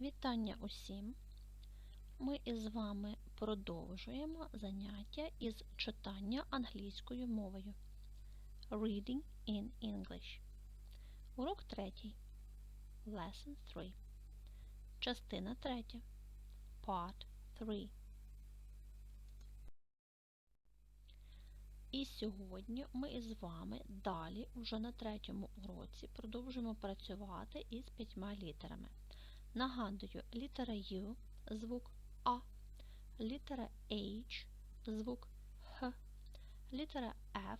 Вітання усім! Ми із вами продовжуємо заняття із читання англійською мовою. Reading in English. Урок 3. Lesson 3. Частина 3. Part 3. І сьогодні ми із вами далі, вже на третьому уроці, продовжуємо працювати із п'ятьма літерами. Нагадую, літера U звук А, літера H звук Х, літера F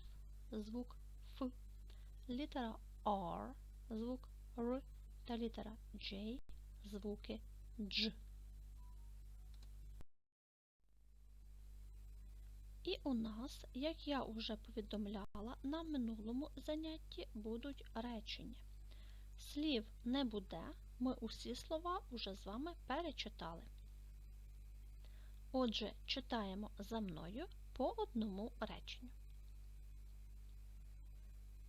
звук Ф, літера R звук Р та літера J звуки Дж. І у нас, як я вже повідомляла, на минулому занятті будуть речення. Слів не буде, ми усі слова уже з вами перечитали. Отже, читаємо за мною по одному реченню.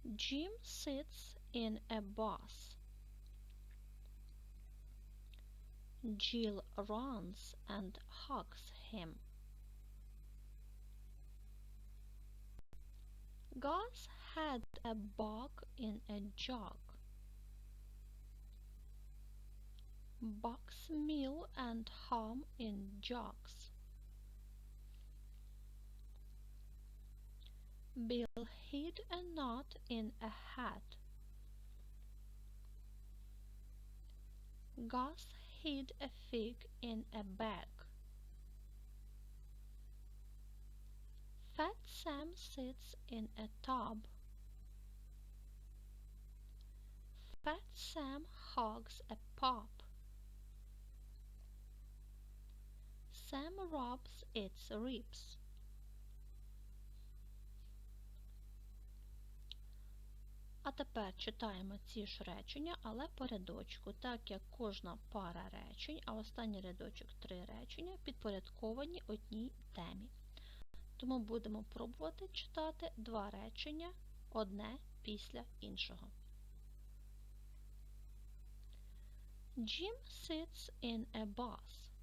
Jim sits in a bus. Jill runs and hugs him. Gus had a bug in a jug. Bucks meal and ham in jugs. Bill hid a nut in a hat. Gus hid a fig in a bag. Fat Sam sits in a tub. Fat Sam hugs a pup. Sam rubs its ribs. А тепер читаємо ці ж речення, але по рядочку, так як кожна пара речень, а останній рядочок три речення, підпорядковані одній темі. Тому будемо пробувати читати два речення одне після іншого. Jim sits in a bus.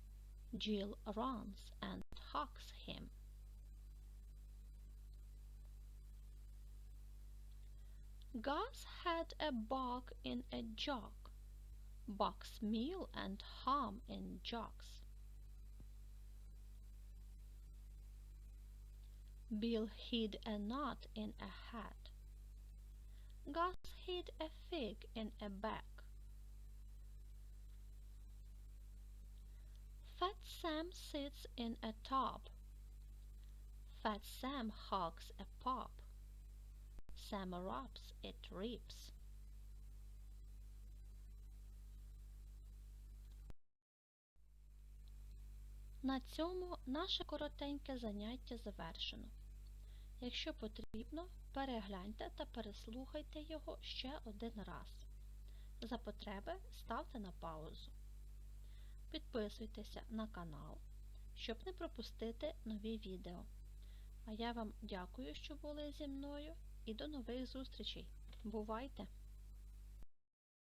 Jill runs and hugs him. Gus had a bug in a jug. Bucks meal and ham in jugs. Bill hid a nut in a hat. Gus hid a fig in a bag. Sam sits in a tub. Fat Sam hugs a pup. Sam rubs its ribs. На цьому наше коротеньке заняття завершено. Якщо потрібно, перегляньте та переслухайте його ще один раз. За потреби ставте на паузу. Підписуйтеся на канал, щоб не пропустити нові відео. А я вам дякую, що були зі мною, і до нових зустрічей. Бувайте!